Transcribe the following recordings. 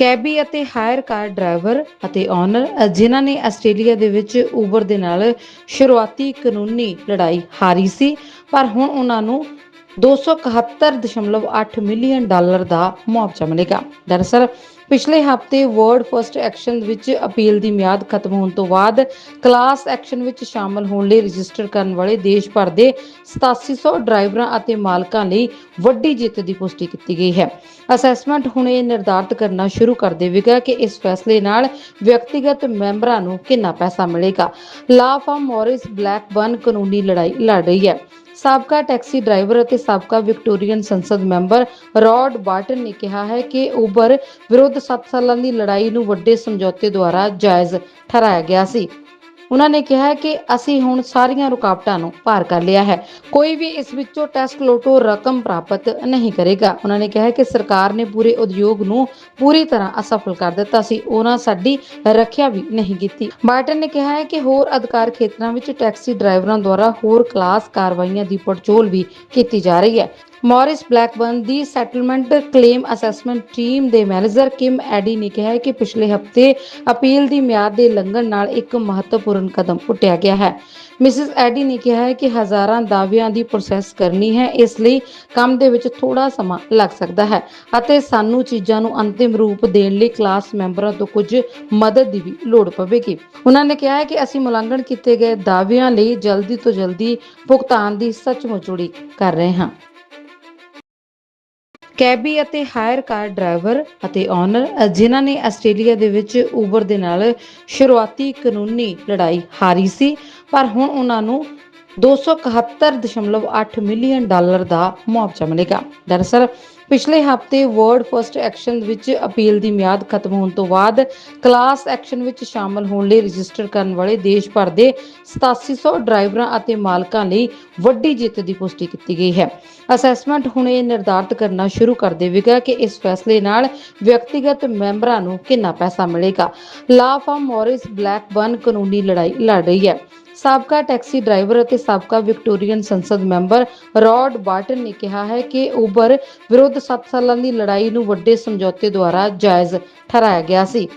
ਕੈਬੀ ਅਤੇ hire car driver ਅਤੇ owner ਜਿਨ੍ਹਾਂ ਨੇ ਆਸਟ੍ਰੇਲੀਆ ਦੇ ਵਿੱਚ ਉਬਰ ਦੇ ਨਾਲ ਸ਼ੁਰੂਆਤੀ ਕਾਨੂੰਨੀ ਲੜਾਈ ਹਾਰੀ ਸੀ, ਪਰ ਹੁਣ ਉਹਨਾਂ ਨੂੰ 271.8 ਮਿਲੀਅਨ ਡਾਲਰ ਦਾ ਮੁਆਵਜ਼ਾ ਮਿਲੇਗਾ। ਦਰਅਸਲ ਪਿਛਲੇ ਹਫ਼ਤੇ ਵਰਡ ਫਰਸਟ ਐਕਸ਼ਨ ਵਿੱਚ ਅਪੀਲ ਦੀ ਮਿਆਦ ਖਤਮ ਹੋਣ ਤੋਂ ਬਾਅਦ ਕਲਾਸ ਐਕਸ਼ਨ ਵਿੱਚ ਸ਼ਾਮਲ ਹੋਣ ਲਈ ਰਜਿਸਟਰ ਕਰਨ ਵਾਲੇ ਦੇਸ਼ ਭਰ ਦੇ 8700 ਡਰਾਈਵਰਾਂ ਅਤੇ ਮਾਲਕਾਂ ਲਈ ਵੱਡੀ ਜਿੱਤ ਦੀ ਪੁਸ਼ਟੀ ਕੀਤੀ ਗਈ ਹੈ। ਅਸੈਸਮੈਂਟ ਹੁਣ ਇਹ ਨਿਰਧਾਰਤ ਕਰਨਾ ਸ਼ੁਰੂ ਕਰ ਦੇਵੇਗਾ ਕਿ ਇਸ ਫੈਸਲੇ ਨਾਲ ਵਿਅਕਤੀਗਤ ਮੈਂਬਰਾਂ ਨੂੰ ਕਿੰਨਾ ਪੈਸਾ ਮਿਲੇਗਾ। ਲਾ ਫਾਰਮ ਮੌਰਿਸ ਬਲੈਕਬਰਨ ਕਾਨੂੰਨੀ ਲੜਾਈ ਲੜ ਰਹੀ ਹੈ। ਸਾਬਕਾ ਟੈਕਸੀ ਡਰਾਈਵਰ ਅਤੇ ਸਾਬਕਾ ਵਿਕਟੋਰੀਅਨ ਸੰਸਦ ਮੈਂਬਰ ਰੌਡ ਬਾਰਟਨ ਨੇ ਕਿਹਾ ਹੈ ਕਿ ਉਬਰ ਵਿਰੁੱਧ 7 ਸਾਲਾਂ ਦੀ ਲੜਾਈ ਨੂੰ ਵੱਡੇ ਸਮਝੌਤੇ ਦੁਆਰਾ ਜਾਇਜ਼ ਠਹਿਰਾਇਆ ਗਿਆ ਸੀ। ਉਹਨਾਂ ਨੇ ਕਿਹਾ ਕਿ ਅਸੀਂ ਹੁਣ ਸਾਰੀਆਂ ਰੁਕਾਵਟਾਂ ਨੂੰ ਪਾਰ ਕਰ ਲਿਆ ਹੈ। ਕੋਈ ਵੀ ਇਸ ਵਿੱਚੋਂ ਟੈਸਟ ਲੋਟੋ ਰਕਮ ਪ੍ਰਾਪਤ ਨਹੀਂ ਕਰੇਗਾ। ਉਹਨਾਂ ਨੇ ਕਿਹਾ ਕਿ ਸਰਕਾਰ ਨੇ ਪੂਰੇ ਉਦਯੋਗ ਨੂੰ ਪੂਰੀ ਤਰ੍ਹਾਂ ਅਸਫਲ ਕਰ ਦਿੱਤਾ ਸੀ। ਉਹਨਾਂ ਸਾਡੀ ਰੱਖਿਆ ਵੀ ਨਹੀਂ ਕੀਤੀ। ਬਾਰਟਨ ਨੇ ਕਿਹਾ ਹੈ ਕਿ ਹੋਰ ਅਧਿਕਾਰ ਖੇਤਰਾਂ ਵਿੱਚ ਟੈਕਸੀ ਡਰਾਈਵਰਾਂ ਦੁਆਰਾ ਹੋਰ ਕਲਾਸ ਕਾਰਵਾਈਆਂ ਦੀ ਪੜਚੋਲ ਵੀ ਕੀਤੀ ਜਾ ਰਹੀ ਹੈ। ਮੌਰਿਸ ਬਲੈਕਬਰਨ ਦੀ ਸੈਟਲਮੈਂਟ ਕਲੇਮ ਅਸੈਸਮੈਂਟ ਟੀਮ ਦੇ ਮੈਨੇਜਰ ਕਿਮ ਐਡੀ ਨੇ ਕਿਹਾ ਕਿ ਪਿਛਲੇ ਹਫ਼ਤੇ ਅਪੀਲ ਦੀ ਮਿਆਦ ਦੇ ਲੰਘਣ ਨਾਲ ਇੱਕ ਮਹੱਤਵਪੂਰਨ ਕਦਮ ਪੁੱਟਿਆ ਗਿਆ ਹੈ। ਮਿਸਿਸ ਐਡੀ ਨੇ ਕਿਹਾ ਹੈ ਕਿ ਹਜ਼ਾਰਾਂ ਦਾਅਵਿਆਂ ਦੀ ਪ੍ਰੋਸੈਸ ਕਰਨੀ ਹੈ, ਇਸ ਲਈ ਕੰਮ ਦੇ ਵਿੱਚ ਥੋੜਾ ਸਮਾਂ ਲੱਗ ਸਕਦਾ ਹੈ ਅਤੇ ਸਾਨੂੰ ਚੀਜ਼ਾਂ ਨੂੰ ਅੰਤਿਮ ਰੂਪ ਦੇਣ ਲਈ ਕਲਾਸ ਮੈਂਬਰਾਂ ਤੋਂ ਕੁਝ ਮਦਦ ਦੀ ਵੀ ਲੋੜ ਪਵੇਗੀ। ਉਹਨਾਂ ਨੇ ਕਿਹਾ ਹੈ ਕਿ ਅਸੀਂ ਮੁਲਾਂਕਣ ਕੀਤੇ ਗਏ ਦਾਅਵਿਆਂ ਲਈ ਜਲਦੀ ਤੋਂ ਜਲਦੀ ਭੁਗਤਾਨ ਦੀ ਸੱਚਮੁੱਚ ਉਡੀਕ ਕਰ ਰਹੇ ਹਾਂ। ਕੈਬੀ ਅਤੇ ਹਾਇਰ ਕਾਰ ਡਰਾਈਵਰ ਅਤੇ ਓਨਰ ਜਿਨ੍ਹਾਂ ਨੇ ਆਸਟ੍ਰੇਲੀਆ ਦੇ ਵਿੱਚ ਉਬਰ ਦੇ ਨਾਲ ਸ਼ੁਰੂਆਤੀ ਕਾਨੂੰਨੀ ਲੜਾਈ ਹਾਰੀ ਸੀ, ਪਰ ਹੁਣ ਉਹਨਾਂ ਨੂੰ 271.8 ਮਿਲੀਅਨ ਡਾਲਰ ਦਾ ਮੁਆਵਜ਼ਾ ਮਿਲੇਗਾ। ਦਰਅਸਲ, ਪਿਛਲੇ ਹਫ਼ਤੇ ਵਰਡ ਫਰਸਟ ਐਕਸ਼ਨ ਵਿੱਚ ਅਪੀਲ ਦੀ ਮਿਆਦ ਖਤਮ ਹੋਣ ਤੋਂ ਬਾਅਦ ਕਲਾਸ ਐਕਸ਼ਨ ਵਿੱਚ ਸ਼ਾਮਲ ਹੋਣ ਲਈ ਰਜਿਸਟਰ ਕਰਨ ਵਾਲੇ ਦੇਸ਼ ਭਰ ਦੇ 8700 ਡਰਾਈਵਰਾਂ ਅਤੇ ਮਾਲਕਾਂ ਲਈ ਵੱਡੀ ਜਿੱਤ ਦੀ ਪੁਸ਼ਟੀ ਕੀਤੀ ਗਈ ਹੈ। ਅਸੈਸਮੈਂਟ ਹੁਣ ਇਹ ਨਿਰਧਾਰਤ ਕਰਨਾ ਸ਼ੁਰੂ ਕਰ ਦੇਵੇਗਾ ਕਿ ਇਸ ਫੈਸਲੇ ਨਾਲ ਵਿਅਕਤੀਗਤ ਮੈਂਬਰਾਂ ਨੂੰ ਕਿੰਨਾ ਪੈਸਾ ਮਿਲੇਗਾ। ਲਾ ਫਾਰਮ ਮੌਰਿਸ ਬਲੈਕਬਰਨ ਕਾਨੂੰਨੀ ਲੜਾਈ ਲੜ ਰਹੀ ਹੈ। ਸਾਬਕਾ ਟੈਕਸੀ ਡਰਾਈਵਰ ਅਤੇ ਸਾਬਕਾ ਵਿਕਟੋਰੀਅਨ ਸੰਸਦ ਮੈਂਬਰ ਰੌਡ ਬਾਰਟਨ ਨੇ ਕਿਹਾ ਹੈ ਕਿ ਉਬਰ ਵਿਰੁੱਧ 7 ਸਾਲਾਂ ਦੀ ਲੜਾਈ ਨੂੰ ਵੱਡੇ ਸਮਝੌਤੇ ਦੁਆਰਾ ਜਾਇਜ਼ ਠਹਿਰਾਇਆ ਗਿਆ ਸੀ।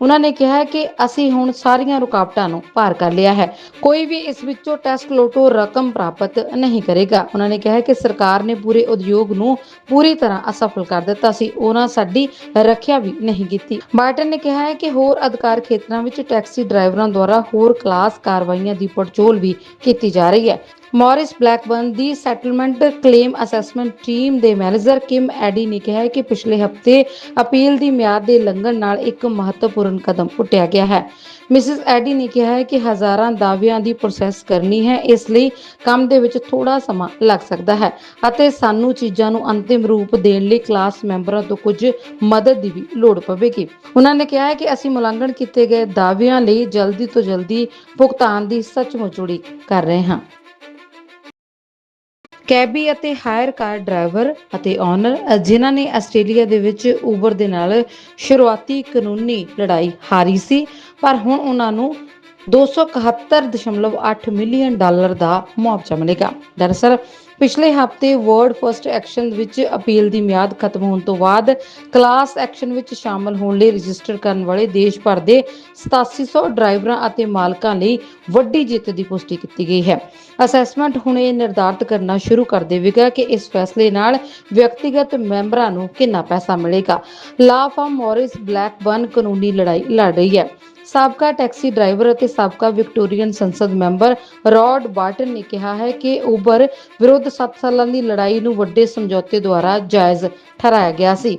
ਉਹਨਾਂ ਨੇ ਕਿਹਾ ਕਿ ਅਸੀਂ ਹੁਣ ਸਾਰੀਆਂ ਰੁਕਾਵਟਾਂ ਨੂੰ ਪਾਰ ਕਰ ਲਿਆ ਹੈ। ਕੋਈ ਵੀ ਇਸ ਵਿੱਚੋਂ ਟੈਸਟ ਲੋਟੋ ਰਕਮ ਪ੍ਰਾਪਤ ਨਹੀਂ ਕਰੇਗਾ। ਉਹਨਾਂ ਨੇ ਕਿਹਾ ਕਿ ਸਰਕਾਰ ਨੇ ਪੂਰੇ ਉਦਯੋਗ ਨੂੰ ਪੂਰੀ ਤਰ੍ਹਾਂ ਅਸਫਲ ਕਰ ਦਿੱਤਾ ਸੀ। ਉਹਨਾਂ ਸਾਡੀ ਰੱਖਿਆ ਵੀ ਨਹੀਂ ਕੀਤੀ। ਬਾਰਟਨ ਨੇ ਕਿਹਾ ਹੈ ਕਿ ਹੋਰ ਅਧਿਕਾਰ ਖੇਤਰਾਂ ਵਿੱਚ ਟੈਕਸੀ ਡਰਾਈਵਰਾਂ ਦੁਆਰਾ ਹੋਰ ਕਲਾਸ ਕਾਰਵਾਈਆਂ ਦੀ ਪੜਚੋਲ ਵੀ ਕੀਤੀ ਜਾ ਰਹੀ ਹੈ। ਮੌਰਿਸ ਬਲੈਕਬਰਨ ਦੀ ਸੈਟਲਮੈਂਟ ਕਲੇਮ ਅਸੈਸਮੈਂਟ ਟੀਮ ਦੇ ਮੈਨੇਜਰ ਕਿਮ ਐਡੀ ਨੇ ਕਿਹਾ ਕਿ ਪਿਛਲੇ ਹਫ਼ਤੇ ਅਪੀਲ ਦੀ ਮਿਆਦ ਦੇ ਲੰਘਣ ਨਾਲ ਇੱਕ ਮਹੱਤਵਪੂਰਨ ਕਦਮ ਪੁੱਟਿਆ ਗਿਆ ਹੈ। ਮਿਸਿਸ ਐਡੀ ਨੇ ਕਿਹਾ ਹੈ ਕਿ ਹਜ਼ਾਰਾਂ ਦਾਅਵਿਆਂ ਦੀ ਪ੍ਰੋਸੈਸ ਕਰਨੀ ਹੈ, ਇਸ ਲਈ ਕੰਮ ਦੇ ਵਿੱਚ ਥੋੜਾ ਸਮਾਂ ਲੱਗ ਸਕਦਾ ਹੈ ਅਤੇ ਸਾਨੂੰ ਚੀਜ਼ਾਂ ਨੂੰ ਅੰਤਿਮ ਰੂਪ ਦੇਣ ਲਈ ਕਲਾਸ ਮੈਂਬਰਾਂ ਤੋਂ ਕੁਝ ਮਦਦ ਦੀ ਵੀ ਲੋੜ ਪਵੇਗੀ। ਉਹਨਾਂ ਨੇ ਕਿਹਾ ਹੈ ਕਿ ਅਸੀਂ ਮੁਲਾਂਕਣ ਕੀਤੇ ਗਏ ਦਾਅਵਿਆਂ ਲਈ ਜਲਦੀ ਤੋਂ ਜਲਦੀ ਭੁਗਤਾਨ ਦੀ ਸੱਚਮੁੱਚ ਉਡੀਕ ਕਰ ਰਹੇ ਹਾਂ। ਕੈਬੀ ਅਤੇ ਹਾਇਰ ਕਾਰ ਡਰਾਈਵਰ ਅਤੇ ਓਨਰ ਜਿਨ੍ਹਾਂ ਨੇ ਆਸਟ੍ਰੇਲੀਆ ਦੇ ਵਿੱਚ ਉਬਰ ਦੇ ਨਾਲ ਸ਼ੁਰੂਆਤੀ ਕਾਨੂੰਨੀ ਲੜਾਈ ਹਾਰੀ ਸੀ, ਪਰ ਹੁਣ ਉਹਨਾਂ ਨੂੰ 271.8 ਮਿਲੀਅਨ ਡਾਲਰ ਦਾ ਮੁਆਵਜ਼ਾ ਮਿਲੇਗਾ। ਦਰਅਸਲ ਪਿਛਲੇ ਹਫ਼ਤੇ ਵਰਡ ਫਰਸਟ ਐਕਸ਼ਨ ਵਿੱਚ ਅਪੀਲ ਦੀ ਮਿਆਦ ਖਤਮ ਹੋਣ ਤੋਂ ਬਾਅਦ ਕਲਾਸ ਐਕਸ਼ਨ ਵਿੱਚ ਸ਼ਾਮਲ ਹੋਣ ਲਈ ਰਜਿਸਟਰ ਕਰਨ ਵਾਲੇ ਦੇਸ਼ ਭਰ ਦੇ 8700 ਡਰਾਈਵਰਾਂ ਅਤੇ ਮਾਲਕਾਂ ਲਈ ਵੱਡੀ ਜਿੱਤ ਦੀ ਪੁਸ਼ਟੀ ਕੀਤੀ ਗਈ ਹੈ। ਅਸੈਸਮੈਂਟ ਹੁਣ ਇਹ ਨਿਰਧਾਰਤ ਕਰਨਾ ਸ਼ੁਰੂ ਕਰ ਦੇਵੇਗਾ ਕਿ ਇਸ ਫੈਸਲੇ ਨਾਲ ਵਿਅਕਤੀਗਤ ਮੈਂਬਰਾਂ ਨੂੰ ਕਿੰਨਾ ਪੈਸਾ ਮਿਲੇਗਾ। ਲਾ ਫਾਰਮ ਮੌਰਿਸ ਬਲੈਕਬਰਨ ਕਾਨੂੰਨੀ ਲੜਾਈ ਲੜ ਰਹੀ ਹੈ। ਸਾਬਕਾ ਟੈਕਸੀ ਡਰਾਈਵਰ ਅਤੇ ਸਾਬਕਾ ਵਿਕਟੋਰੀਅਨ ਸੰਸਦ ਮੈਂਬਰ ਰੌਡ ਬਾਰਟਨ ਨੇ ਕਿਹਾ ਹੈ ਕਿ ਉਬਰ ਵਿਰੁੱਧ 7 ਸਾਲਾਂ ਦੀ ਲੜਾਈ ਨੂੰ ਵੱਡੇ ਸਮਝੌਤੇ ਦੁਆਰਾ ਜਾਇਜ਼ ਠਹਿਰਾਇਆ ਗਿਆ ਸੀ।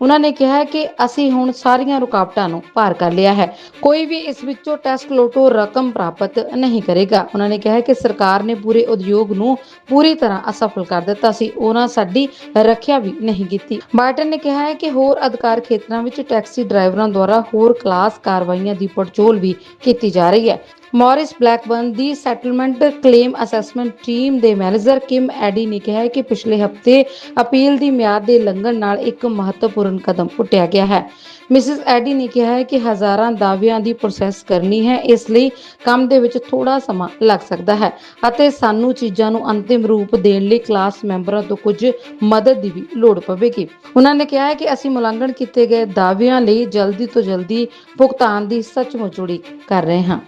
ਉਹਨਾਂ ਨੇ ਕਿਹਾ ਕਿ ਅਸੀਂ ਹੁਣ ਸਾਰੀਆਂ ਰੁਕਾਵਟਾਂ ਨੂੰ ਪਾਰ ਕਰ ਲਿਆ ਹੈ। ਕੋਈ ਵੀ ਇਸ ਵਿੱਚੋਂ ਟੈਸਟ ਲੋਟੋ ਰਕਮ ਪ੍ਰਾਪਤ ਨਹੀਂ ਕਰੇਗਾ। ਉਹਨਾਂ ਨੇ ਕਿਹਾ ਕਿ ਸਰਕਾਰ ਨੇ ਪੂਰੇ ਉਦਯੋਗ ਨੂੰ ਪੂਰੀ ਤਰ੍ਹਾਂ ਅਸਫਲ ਕਰ ਦਿੱਤਾ ਸੀ। ਉਹਨਾਂ ਸਾਡੀ ਰੱਖਿਆ ਵੀ ਨਹੀਂ ਕੀਤੀ। ਬਾਰਟਨ ਨੇ ਕਿਹਾ ਹੈ ਕਿ ਹੋਰ ਅਧਿਕਾਰ ਖੇਤਰਾਂ ਵਿੱਚ ਟੈਕਸੀ ਡਰਾਈਵਰਾਂ ਦੁਆਰਾ ਹੋਰ ਕਲਾਸ ਕਾਰਵਾਈਆਂ ਦੀ ਪੜਚੋਲ ਵੀ ਕੀਤੀ ਜਾ ਰਹੀ ਹੈ। ਮੌਰਿਸ ਬਲੈਕਬਰਨ ਦੀ ਸੈਟਲਮੈਂਟ ਕਲੇਮ ਅਸੈਸਮੈਂਟ ਟੀਮ ਦੇ ਮੈਨੇਜਰ ਕਿਮ ਐਡੀ ਨੇ ਕਿਹਾ ਕਿ ਪਿਛਲੇ ਹਫ਼ਤੇ ਅਪੀਲ ਦੀ ਮਿਆਦ ਦੇ ਲੰਘਣ ਨਾਲ ਇੱਕ ਮਹੱਤਵਪੂਰਨ ਕਦਮ ਪੁੱਟਿਆ ਗਿਆ ਹੈ। ਮਿਸਿਸ ਐਡੀ ਨੇ ਕਿਹਾ ਹੈ ਕਿ ਹਜ਼ਾਰਾਂ ਦਾਅਵਿਆਂ ਦੀ ਪ੍ਰੋਸੈਸ ਕਰਨੀ ਹੈ, ਇਸ ਲਈ ਕੰਮ ਦੇ ਵਿੱਚ ਥੋੜਾ ਸਮਾਂ ਲੱਗ ਸਕਦਾ ਹੈ ਅਤੇ ਸਾਨੂੰ ਚੀਜ਼ਾਂ ਨੂੰ ਅੰਤਿਮ ਰੂਪ ਦੇਣ ਲਈ ਕਲਾਸ ਮੈਂਬਰਾਂ ਤੋਂ ਕੁਝ ਮਦਦ ਦੀ ਵੀ ਲੋੜ ਪਵੇਗੀ। ਉਹਨਾਂ ਨੇ ਕਿਹਾ ਹੈ ਕਿ ਅਸੀਂ ਮੁਲਾਂਕਣ ਕੀਤੇ ਗਏ ਦਾਅਵਿਆਂ ਲਈ ਜਲਦੀ ਤੋਂ ਜਲਦੀ ਭੁਗਤਾਨ ਦੀ ਸੱਚਮੁੱਚ ਉਡੀਕ ਕਰ ਰਹੇ ਹਾਂ।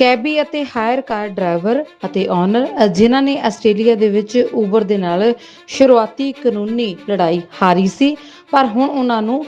ਕੈਬੀ ਅਤੇ ਹਾਇਰ ਕਾਰ ਡਰਾਈਵਰ ਅਤੇ ਓਨਰ ਜਿਨ੍ਹਾਂ ਨੇ ਆਸਟ੍ਰੇਲੀਆ ਦੇ ਵਿੱਚ ਉਬਰ ਦੇ ਨਾਲ ਸ਼ੁਰੂਆਤੀ ਕਾਨੂੰਨੀ ਲੜਾਈ ਹਾਰੀ ਸੀ, ਪਰ ਹੁਣ ਉਹਨਾਂ ਨੂੰ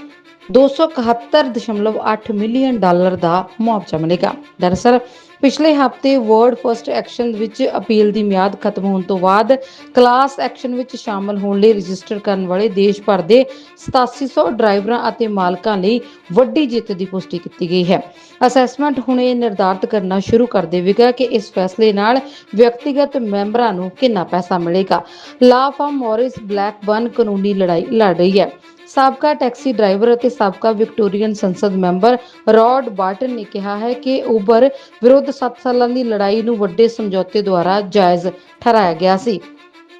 271.8 ਮਿਲੀਅਨ ਡਾਲਰ ਦਾ ਮੁਆਵਜ਼ਾ ਮਿਲੇਗਾ। ਦਰਅਸਲ ਪਿਛਲੇ ਹਫ਼ਤੇ ਵਰਡ ਫਰਸਟ ਐਕਸ਼ਨ ਵਿੱਚ ਅਪੀਲ ਦੀ ਮਿਆਦ ਖਤਮ ਹੋਣ ਤੋਂ ਬਾਅਦ ਕਲਾਸ ਐਕਸ਼ਨ ਵਿੱਚ ਸ਼ਾਮਲ ਹੋਣ ਲਈ ਰਜਿਸਟਰ ਕਰਨ ਵਾਲੇ ਦੇਸ਼ ਭਰ ਦੇ 8700 ਡਰਾਈਵਰਾਂ ਅਤੇ ਮਾਲਕਾਂ ਲਈ ਵੱਡੀ ਜਿੱਤ ਦੀ ਪੁਸ਼ਟੀ ਕੀਤੀ ਗਈ ਹੈ। ਅਸੈਸਮੈਂਟ ਹੁਣ ਇਹ ਨਿਰਧਾਰਤ ਕਰਨਾ ਸ਼ੁਰੂ ਕਰ ਦੇਵੇਗਾ ਕਿ ਇਸ ਫੈਸਲੇ ਨਾਲ ਵਿਅਕਤੀਗਤ ਮੈਂਬਰਾਂ ਨੂੰ ਕਿੰਨਾ ਪੈਸਾ ਮਿਲੇਗਾ। ਲਾ ਫਾਰਮ ਮੌਰਿਸ ਬਲੈਕਬਰਨ ਕਾਨੂੰਨੀ ਲੜਾਈ ਲੜ ਰਹੀ ਹੈ। ਸਾਬਕਾ ਟੈਕਸੀ ਡਰਾਈਵਰ ਅਤੇ ਸਾਬਕਾ ਵਿਕਟੋਰੀਅਨ ਸੰਸਦ ਮੈਂਬਰ ਰੌਡ ਬਾਰਟਨ ਨੇ ਕਿਹਾ ਹੈ ਕਿ ਉਬਰ ਵਿਰੁੱਧ 7 ਸਾਲਾਂ ਦੀ ਲੜਾਈ ਨੂੰ ਵੱਡੇ ਸਮਝੌਤੇ ਦੁਆਰਾ ਜਾਇਜ਼ ਠਹਿਰਾਇਆ ਗਿਆ ਸੀ।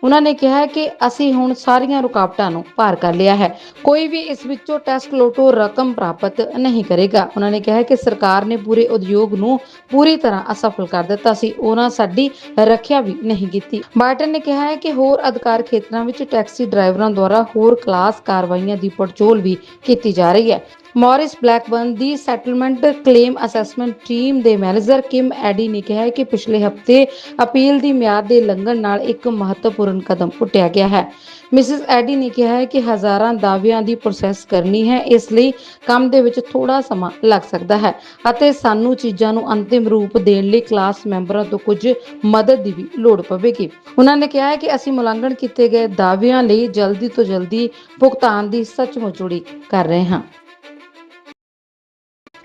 ਉਹਨਾਂ ਨੇ ਕਿਹਾ ਕਿ ਅਸੀਂ ਹੁਣ ਸਾਰੀਆਂ ਰੁਕਾਵਟਾਂ ਨੂੰ ਪਾਰ ਕਰ ਲਿਆ ਹੈ। ਕੋਈ ਵੀ ਇਸ ਵਿੱਚੋਂ ਟੈਸਟ ਲੋਟੋ ਰਕਮ ਪ੍ਰਾਪਤ ਨਹੀਂ ਕਰੇਗਾ। ਉਹਨਾਂ ਨੇ ਕਿਹਾ ਕਿ ਸਰਕਾਰ ਨੇ ਪੂਰੇ ਉਦਯੋਗ ਨੂੰ ਪੂਰੀ ਤਰ੍ਹਾਂ ਅਸਫਲ ਕਰ ਦਿੱਤਾ ਸੀ। ਉਹਨਾਂ ਸਾਡੀ ਰੱਖਿਆ ਵੀ ਨਹੀਂ ਕੀਤੀ। ਬਾਰਟਨ ਨੇ ਕਿਹਾ ਹੈ ਕਿ ਹੋਰ ਅਧਿਕਾਰ ਖੇਤਰਾਂ ਵਿੱਚ ਟੈਕਸੀ ਡਰਾਈਵਰਾਂ ਦੁਆਰਾ ਹੋਰ ਕਲਾਸ ਕਾਰਵਾਈਆਂ ਦੀ ਪੜਚੋਲ ਵੀ ਕੀਤੀ ਜਾ ਰਹੀ ਹੈ। ਮੌਰਿਸ ਬਲੈਕਬਰਨ ਦੀ ਸੈਟਲਮੈਂਟ ਕਲੇਮ ਅਸੈਸਮੈਂਟ ਟੀਮ ਦੇ ਮੈਨੇਜਰ ਕਿਮ ਐਡੀ ਨੇ ਕਿਹਾ ਕਿ ਪਿਛਲੇ ਹਫ਼ਤੇ ਅਪੀਲ ਦੀ ਮਿਆਦ ਦੇ ਲੰਘਣ ਨਾਲ ਇੱਕ ਮਹੱਤਵਪੂਰਨ ਕਦਮ ਪੁੱਟਿਆ ਗਿਆ ਹੈ। ਮਿਸਿਸ ਐਡੀ ਨੇ ਕਿਹਾ ਹੈ ਕਿ ਹਜ਼ਾਰਾਂ ਦਾਅਵਿਆਂ ਦੀ ਪ੍ਰੋਸੈਸ ਕਰਨੀ ਹੈ, ਇਸ ਲਈ ਕੰਮ ਦੇ ਵਿੱਚ ਥੋੜਾ ਸਮਾਂ ਲੱਗ ਸਕਦਾ ਹੈ ਅਤੇ ਸਾਨੂੰ ਚੀਜ਼ਾਂ ਨੂੰ ਅੰਤਿਮ ਰੂਪ ਦੇਣ ਲਈ ਕਲਾਸ ਮੈਂਬਰਾਂ ਤੋਂ ਕੁਝ ਮਦਦ ਦੀ ਵੀ ਲੋੜ ਪਵੇਗੀ। ਉਹਨਾਂ ਨੇ ਕਿਹਾ ਹੈ ਕਿ ਅਸੀਂ ਮੁਲਾਂਕਣ ਕੀਤੇ ਗਏ ਦਾਅਵਿਆਂ ਲਈ ਜਲਦੀ ਤੋਂ ਜਲਦੀ ਭੁਗਤਾਨ ਦੀ ਸੱਚਮੁੱਚ ਉਡੀਕ ਕਰ ਰਹੇ ਹਾਂ।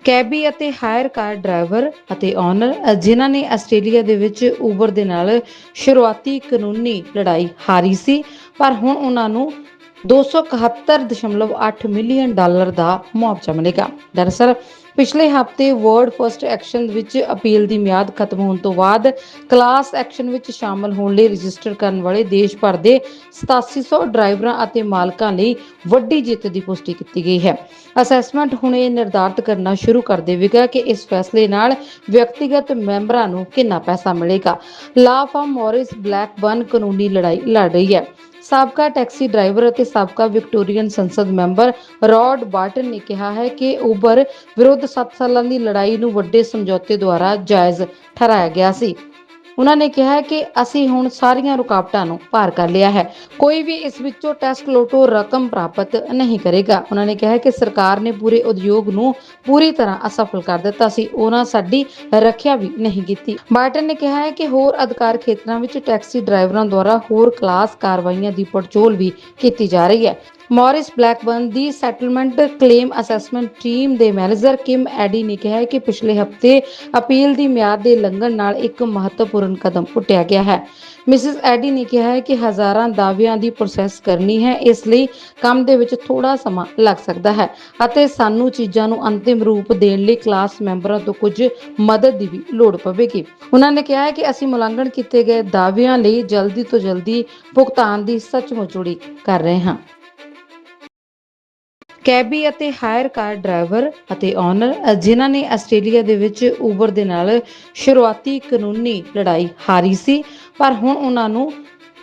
ਕੈਬੀ ਅਤੇ ਹਾਇਰ ਕਾਰ ਡਰਾਈਵਰ ਅਤੇ ਓਨਰ ਜਿਨ੍ਹਾਂ ਨੇ ਆਸਟ੍ਰੇਲੀਆ ਦੇ ਵਿੱਚ ਉਬਰ ਦੇ ਨਾਲ ਸ਼ੁਰੂਆਤੀ ਕਾਨੂੰਨੀ ਲੜਾਈ ਹਾਰੀ ਸੀ, ਪਰ ਹੁਣ ਉਹਨਾਂ ਨੂੰ 271.8 ਮਿਲੀਅਨ ਡਾਲਰ ਦਾ ਮੁਆਵਜ਼ਾ ਮਿਲੇਗਾ। ਦਰਅਸਲ, ਪਿਛਲੇ ਹਫ਼ਤੇ ਵਰਡ ਫਰਸਟ ਐਕਸ਼ਨ ਵਿੱਚ ਅਪੀਲ ਦੀ ਮਿਆਦ ਖਤਮ ਹੋਣ ਤੋਂ ਬਾਅਦ ਕਲਾਸ ਐਕਸ਼ਨ ਵਿੱਚ ਸ਼ਾਮਲ ਹੋਣ ਲਈ ਰਜਿਸਟਰ ਕਰਨ ਵਾਲੇ ਦੇਸ਼ ਭਰ ਦੇ 8700 ਡਰਾਈਵਰਾਂ ਅਤੇ ਮਾਲਕਾਂ ਲਈ ਵੱਡੀ ਜਿੱਤ ਦੀ ਪੁਸ਼ਟੀ ਕੀਤੀ ਗਈ ਹੈ। ਅਸੈਸਮੈਂਟ ਹੁਣ ਇਹ ਨਿਰਧਾਰਤ ਕਰਨਾ ਸ਼ੁਰੂ ਕਰ ਦੇਵੇਗਾ ਕਿ ਇਸ ਫੈਸਲੇ ਨਾਲ ਵਿਅਕਤੀਗਤ ਮੈਂਬਰਾਂ ਨੂੰ ਕਿੰਨਾ ਪੈਸਾ ਮਿਲੇਗਾ। ਲਾ ਫਾਰਮ ਮੌਰਿਸ ਬਲੈਕਬਰਨ ਕਾਨੂੰਨੀ ਲੜਾਈ ਲੜ ਰਹੀ ਹੈ। ਸਾਬਕਾ ਟੈਕਸੀ ਡਰਾਈਵਰ ਅਤੇ ਸਾਬਕਾ ਵਿਕਟੋਰੀਅਨ ਸੰਸਦ ਮੈਂਬਰ ਰੌਡ ਬਾਰਟਨ ਨੇ ਕਿਹਾ ਹੈ ਕਿ ਉਬਰ ਵਿਰੁੱਧ 7 ਸਾਲਾਂ ਦੀ ਲੜਾਈ ਨੂੰ ਵੱਡੇ ਸਮਝੌਤੇ ਦੁਆਰਾ ਜਾਇਜ਼ ਠਹਿਰਾਇਆ ਗਿਆ ਸੀ। ਉਹਨਾਂ ਨੇ ਕਿਹਾ ਕਿ ਅਸੀਂ ਹੁਣ ਸਾਰੀਆਂ ਰੁਕਾਵਟਾਂ ਨੂੰ ਪਾਰ ਕਰ ਲਿਆ ਹੈ। ਕੋਈ ਵੀ ਇਸ ਵਿੱਚੋਂ ਟੈਸਟ ਲੋਟੋ ਰਕਮ ਪ੍ਰਾਪਤ ਨਹੀਂ ਕਰੇਗਾ। ਉਹਨਾਂ ਨੇ ਕਿਹਾ ਕਿ ਸਰਕਾਰ ਨੇ ਪੂਰੇ ਉਦਯੋਗ ਨੂੰ ਪੂਰੀ ਤਰ੍ਹਾਂ ਅਸਫਲ ਕਰ ਦਿੱਤਾ ਸੀ। ਉਹਨਾਂ ਸਾਡੀ ਰੱਖਿਆ ਵੀ ਨਹੀਂ ਕੀਤੀ। ਬਾਰਟਨ ਨੇ ਕਿਹਾ ਹੈ ਕਿ ਹੋਰ ਅਧਿਕਾਰ ਖੇਤਰਾਂ ਵਿੱਚ ਟੈਕਸੀ ਡਰਾਈਵਰਾਂ ਦੁਆਰਾ ਹੋਰ ਕਲਾਸ ਕਾਰਵਾਈਆਂ ਦੀ ਪੜਚੋਲ ਵੀ ਕੀਤੀ ਜਾ ਰਹੀ ਹੈ। ਮੌਰਿਸ ਬਲੈਕਬਰਨ ਦੀ ਸੈਟਲਮੈਂਟ ਕਲੇਮ ਅਸੈਸਮੈਂਟ ਟੀਮ ਦੇ ਮੈਨੇਜਰ ਕਿਮ ਐਡੀ ਨੇ ਕਿਹਾ ਕਿ ਪਿਛਲੇ ਹਫ਼ਤੇ ਅਪੀਲ ਦੀ ਮਿਆਦ ਦੇ ਲੰਘਣ ਨਾਲ ਇੱਕ ਮਹੱਤਵਪੂਰਨ ਕਦਮ ਪੁੱਟਿਆ ਗਿਆ ਹੈ। ਮਿਸਿਸ ਐਡੀ ਨੇ ਕਿਹਾ ਹੈ ਕਿ ਹਜ਼ਾਰਾਂ ਦਾਅਵਿਆਂ ਦੀ ਪ੍ਰੋਸੈਸ ਕਰਨੀ ਹੈ, ਇਸ ਲਈ ਕੰਮ ਦੇ ਵਿੱਚ ਥੋੜਾ ਸਮਾਂ ਲੱਗ ਸਕਦਾ ਹੈ ਅਤੇ ਸਾਨੂੰ ਚੀਜ਼ਾਂ ਨੂੰ ਅੰਤਿਮ ਰੂਪ ਦੇਣ ਲਈ ਕਲਾਸ ਮੈਂਬਰਾਂ ਤੋਂ ਕੁਝ ਮਦਦ ਦੀ ਵੀ ਲੋੜ ਪਵੇਗੀ। ਉਹਨਾਂ ਨੇ ਕਿਹਾ ਹੈ ਕਿ ਅਸੀਂ ਮੁਲਾਂਕਣ ਕੀਤੇ ਗਏ ਦਾਅਵਿਆਂ ਲਈ ਜਲਦੀ ਤੋਂ ਜਲਦੀ ਭੁਗਤਾਨ ਦੀ ਸੱਚਮੁੱਚ ਉਡੀਕ ਕਰ ਰਹੇ ਹਾਂ। ਕੈਬੀ ਅਤੇ ਹਾਇਰ ਕਾਰ ਡਰਾਈਵਰ ਅਤੇ ਓਨਰ ਜਿਨ੍ਹਾਂ ਨੇ ਆਸਟ੍ਰੇਲੀਆ ਦੇ ਵਿੱਚ ਉਬਰ ਦੇ ਨਾਲ ਸ਼ੁਰੂਆਤੀ ਕਾਨੂੰਨੀ ਲੜਾਈ ਹਾਰੀ ਸੀ, ਪਰ ਹੁਣ ਉਹਨਾਂ ਨੂੰ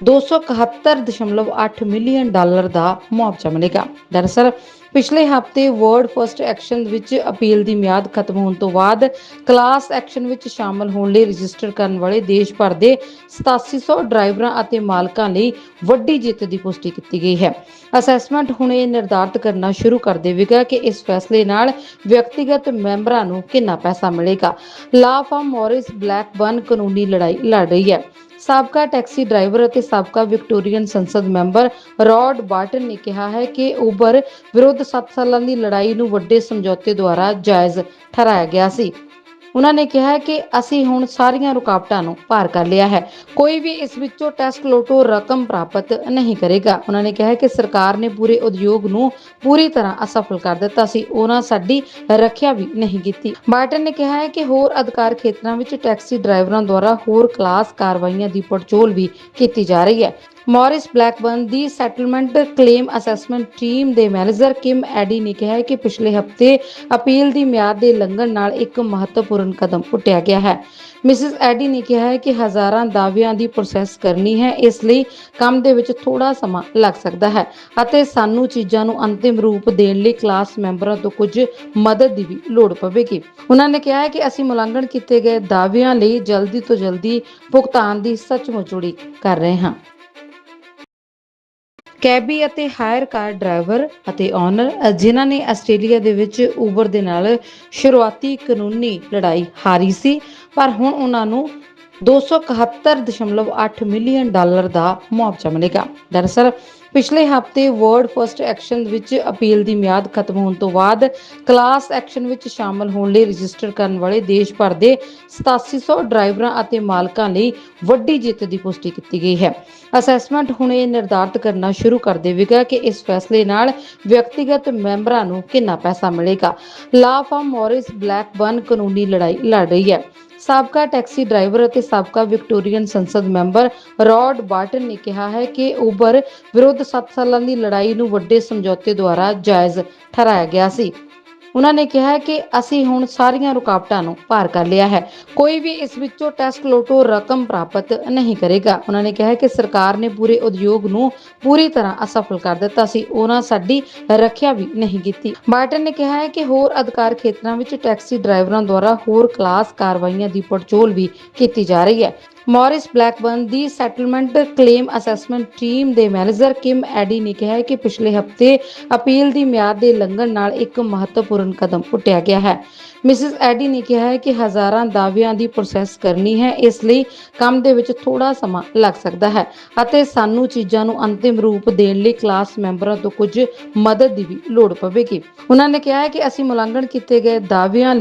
271.8 ਮਿਲੀਅਨ ਡਾਲਰ ਦਾ ਮੁਆਵਜ਼ਾ ਮਿਲੇਗਾ। ਦਰਅਸਲ, ਪਿਛਲੇ ਹਫ਼ਤੇ ਵਰਡ ਫਰਸਟ ਐਕਸ਼ਨ ਵਿੱਚ ਅਪੀਲ ਦੀ ਮਿਆਦ ਖਤਮ ਹੋਣ ਤੋਂ ਬਾਅਦ ਕਲਾਸ ਐਕਸ਼ਨ ਵਿੱਚ ਸ਼ਾਮਲ ਹੋਣ ਲਈ ਰਜਿਸਟਰ ਕਰਨ ਵਾਲੇ ਦੇਸ਼ ਭਰ ਦੇ 8700 ਡਰਾਈਵਰਾਂ ਅਤੇ ਮਾਲਕਾਂ ਲਈ ਵੱਡੀ ਜਿੱਤ ਦੀ ਪੁਸ਼ਟੀ ਕੀਤੀ ਗਈ ਹੈ। ਅਸੈਸਮੈਂਟ ਹੁਣ ਇਹ ਨਿਰਧਾਰਤ ਕਰਨਾ ਸ਼ੁਰੂ ਕਰ ਦੇਵੇਗਾ ਕਿ ਇਸ ਫੈਸਲੇ ਨਾਲ ਵਿਅਕਤੀਗਤ ਮੈਂਬਰਾਂ ਨੂੰ ਕਿੰਨਾ ਪੈਸਾ ਮਿਲੇਗਾ। ਲਾ ਫਾਰਮ ਮੌਰਿਸ ਬਲੈਕਬਰਨ ਕਾਨੂੰਨੀ ਲੜਾਈ ਲੜ ਰਹੀ ਹੈ। ਸਾਬਕਾ ਟੈਕਸੀ ਡਰਾਈਵਰ ਅਤੇ ਸਾਬਕਾ ਵਿਕਟੋਰੀਅਨ ਸੰਸਦ ਮੈਂਬਰ ਰੌਡ ਬਾਰਟਨ ਨੇ ਕਿਹਾ ਹੈ ਕਿ ਉਬਰ ਵਿਰੁੱਧ 7 ਸਾਲਾਂ ਦੀ ਲੜਾਈ ਨੂੰ ਵੱਡੇ ਸਮਝੌਤੇ ਦੁਆਰਾ ਜਾਇਜ਼ ਠਹਿਰਾਇਆ ਗਿਆ ਸੀ। ਉਹਨਾਂ ਨੇ ਕਿਹਾ ਕਿ ਅਸੀਂ ਹੁਣ ਸਾਰੀਆਂ ਰੁਕਾਵਟਾਂ ਨੂੰ ਪਾਰ ਕਰ ਲਿਆ ਹੈ। ਕੋਈ ਵੀ ਇਸ ਵਿੱਚੋਂ ਟੈਸਟ ਲੋਟੋ ਰਕਮ ਪ੍ਰਾਪਤ ਨਹੀਂ ਕਰੇਗਾ। ਉਹਨਾਂ ਨੇ ਕਿਹਾ ਕਿ ਸਰਕਾਰ ਨੇ ਪੂਰੇ ਉਦਯੋਗ ਨੂੰ ਪੂਰੀ ਤਰ੍ਹਾਂ ਅਸਫਲ ਕਰ ਦਿੱਤਾ ਸੀ। ਉਹਨਾਂ ਸਾਡੀ ਰੱਖਿਆ ਵੀ ਨਹੀਂ ਕੀਤੀ। ਬਾਰਟਨ ਨੇ ਕਿਹਾ ਹੈ ਕਿ ਹੋਰ ਅਧਿਕਾਰ ਖੇਤਰਾਂ ਵਿੱਚ ਟੈਕਸੀ ਡਰਾਈਵਰਾਂ ਦੁਆਰਾ ਹੋਰ ਕਲਾਸ ਕਾਰਵਾਈਆਂ ਦੀ ਪੜਚੋਲ ਵੀ ਕੀਤੀ ਜਾ ਰਹੀ ਹੈ। ਮੌਰਿਸ ਬਲੈਕਬਰਨ ਦੀ ਸੈਟਲਮੈਂਟ ਕਲੇਮ ਅਸੈਸਮੈਂਟ ਟੀਮ ਦੇ ਮੈਨੇਜਰ ਕਿਮ ਐਡੀ ਨੇ ਕਿਹਾ ਕਿ ਪਿਛਲੇ ਹਫ਼ਤੇ ਅਪੀਲ ਦੀ ਮਿਆਦ ਦੇ ਲੰਘਣ ਨਾਲ ਇੱਕ ਮਹੱਤਵਪੂਰਨ ਕਦਮ ਪੁੱਟਿਆ ਗਿਆ ਹੈ। ਮਿਸਿਸ ਐਡੀ ਨੇ ਕਿਹਾ ਹੈ ਕਿ ਹਜ਼ਾਰਾਂ ਦਾਅਵਿਆਂ ਦੀ ਪ੍ਰੋਸੈਸ ਕਰਨੀ ਹੈ, ਇਸ ਲਈ ਕੰਮ ਦੇ ਵਿੱਚ ਥੋੜਾ ਸਮਾਂ ਲੱਗ ਸਕਦਾ ਹੈ ਅਤੇ ਸਾਨੂੰ ਚੀਜ਼ਾਂ ਨੂੰ ਅੰਤਿਮ ਰੂਪ ਦੇਣ ਲਈ ਕਲਾਸ ਮੈਂਬਰਾਂ ਤੋਂ ਕੁਝ ਮਦਦ ਦੀ ਵੀ ਲੋੜ ਪਵੇਗੀ। ਉਹਨਾਂ ਨੇ ਕਿਹਾ ਹੈ ਕਿ ਅਸੀਂ ਮੁਲਾਂਕਣ ਕੀਤੇ ਗਏ ਦਾਅਵਿਆਂ ਲਈ ਜਲਦੀ ਤੋਂ ਜਲਦੀ ਭੁਗਤਾਨ ਦੀ ਸੱਚਮੁੱਚ ਉਡੀਕ ਕਰ ਰਹੇ ਹਾਂ। ਕੈਬੀ ਅਤੇ ਹਾਇਰ ਕਾਰ ਡਰਾਈਵਰ ਅਤੇ ਓਨਰ ਜਿਨ੍ਹਾਂ ਨੇ ਆਸਟ੍ਰੇਲੀਆ ਦੇ ਵਿੱਚ ਉਬਰ ਦੇ ਨਾਲ ਸ਼ੁਰੂਆਤੀ ਕਾਨੂੰਨੀ ਲੜਾਈ ਹਾਰੀ ਸੀ, ਪਰ ਹੁਣ ਉਹਨਾਂ ਨੂੰ 271.8 ਮਿਲੀਅਨ ਡਾਲਰ ਦਾ ਮੁਆਵਜ਼ਾ ਮਿਲੇਗਾ। ਦਰਅਸਲ ਪਿਛਲੇ ਹਫ਼ਤੇ ਵਰਡ ਫਰਸਟ ਐਕਸ਼ਨ ਵਿੱਚ ਅਪੀਲ ਦੀ ਮਿਆਦ ਖਤਮ ਹੋਣ ਤੋਂ ਬਾਅਦ ਕਲਾਸ ਐਕਸ਼ਨ ਵਿੱਚ ਸ਼ਾਮਲ ਹੋਣ ਲਈ ਰਜਿਸਟਰ ਕਰਨ ਵਾਲੇ ਦੇਸ਼ ਭਰ ਦੇ 8700 ਡਰਾਈਵਰਾਂ ਅਤੇ ਮਾਲਕਾਂ ਲਈ ਵੱਡੀ ਜਿੱਤ ਦੀ ਪੁਸ਼ਟੀ ਕੀਤੀ ਗਈ ਹੈ। ਅਸੈਸਮੈਂਟ ਹੁਣ ਇਹ ਨਿਰਧਾਰਤ ਕਰਨਾ ਸ਼ੁਰੂ ਕਰ ਦੇਵੇਗਾ ਕਿ ਇਸ ਫੈਸਲੇ ਨਾਲ ਵਿਅਕਤੀਗਤ ਮੈਂਬਰਾਂ ਨੂੰ ਕਿੰਨਾ ਪੈਸਾ ਮਿਲੇਗਾ। ਲਾ ਫਾਰਮ ਮੌਰਿਸ ਬਲੈਕਬਰਨ ਕਾਨੂੰਨੀ ਲੜਾਈ ਲੜ ਰਹੀ ਹੈ। ਸਾਬਕਾ ਟੈਕਸੀ ਡਰਾਈਵਰ ਅਤੇ ਸਾਬਕਾ ਵਿਕਟੋਰੀਅਨ ਸੰਸਦ ਮੈਂਬਰ ਰੌਡ ਬਾਰਟਨ ਨੇ ਕਿਹਾ ਹੈ ਕਿ ਉਬਰ ਵਿਰੁੱਧ 7 ਸਾਲਾਂ ਦੀ ਲੜਾਈ ਨੂੰ ਵੱਡੇ ਸਮਝੌਤੇ ਦੁਆਰਾ ਜਾਇਜ਼ ਠਹਿਰਾਇਆ ਗਿਆ ਸੀ। ਉਹਨਾਂ ਨੇ ਕਿਹਾ ਕਿ ਅਸੀਂ ਹੁਣ ਸਾਰੀਆਂ ਰੁਕਾਵਟਾਂ ਨੂੰ ਪਾਰ ਕਰ ਲਿਆ ਹੈ। ਕੋਈ ਵੀ ਇਸ ਵਿੱਚੋਂ ਟੈਸਟ ਲੋਟੋ ਰਕਮ ਪ੍ਰਾਪਤ ਨਹੀਂ ਕਰੇਗਾ। ਉਹਨਾਂ ਨੇ ਕਿਹਾ ਕਿ ਸਰਕਾਰ ਨੇ ਪੂਰੇ ਉਦਯੋਗ ਨੂੰ ਪੂਰੀ ਤਰ੍ਹਾਂ ਅਸਫਲ ਕਰ ਦਿੱਤਾ ਸੀ। ਉਹਨਾਂ ਸਾਡੀ ਰੱਖਿਆ ਵੀ ਨਹੀਂ ਕੀਤੀ। ਬਾਰਟਨ ਨੇ ਕਿਹਾ ਹੈ ਕਿ ਹੋਰ ਅਧਿਕਾਰ ਖੇਤਰਾਂ ਵਿੱਚ ਟੈਕਸੀ ਡਰਾਈਵਰਾਂ ਦੁਆਰਾ ਹੋਰ ਕਲਾਸ ਕਾਰਵਾਈਆਂ ਦੀ ਪੜਚੋਲ ਵੀ ਕੀਤੀ ਜਾ ਰਹੀ ਹੈ। ਮੌਰਿਸ ਬਲੈਕਬਰਨ ਦੀ ਸੈਟਲਮੈਂਟ ਕਲੇਮ ਅਸੈਸਮੈਂਟ ਟੀਮ ਦੇ ਮੈਨੇਜਰ ਕਿਮ ਐਡੀ ਨੇ ਕਿਹਾ ਕਿ ਪਿਛਲੇ ਹਫ਼ਤੇ ਅਪੀਲ ਦੀ ਮਿਆਦ ਦੇ ਲੰਘਣ ਨਾਲ ਇੱਕ ਮਹੱਤਵਪੂਰਨ ਕਦਮ ਪੁੱਟਿਆ ਗਿਆ ਹੈ। ਮਿਸਿਸ ਐਡੀ ਨੇ ਕਿਹਾ ਹੈ ਕਿ ਹਜ਼ਾਰਾਂ ਦਾਅਵਿਆਂ ਦੀ ਪ੍ਰੋਸੈਸ ਕਰਨੀ ਹੈ, ਇਸ ਲਈ ਕੰਮ ਦੇ ਵਿੱਚ ਥੋੜਾ ਸਮਾਂ ਲੱਗ ਸਕਦਾ ਹੈ ਅਤੇ ਸਾਨੂੰ ਚੀਜ਼ਾਂ ਨੂੰ ਅੰਤਿਮ ਰੂਪ ਦੇਣ ਲਈ ਕਲਾਸ ਮੈਂਬਰਾਂ ਤੋਂ ਕੁਝ ਮਦਦ ਦੀ ਵੀ ਲੋੜ ਪਵੇਗੀ। ਉਹਨਾਂ ਨੇ ਕਿਹਾ ਹੈ ਕਿ ਅਸੀਂ ਮੁਲਾਂਕਣ ਕੀਤੇ ਗਏ ਦਾਅਵਿਆਂ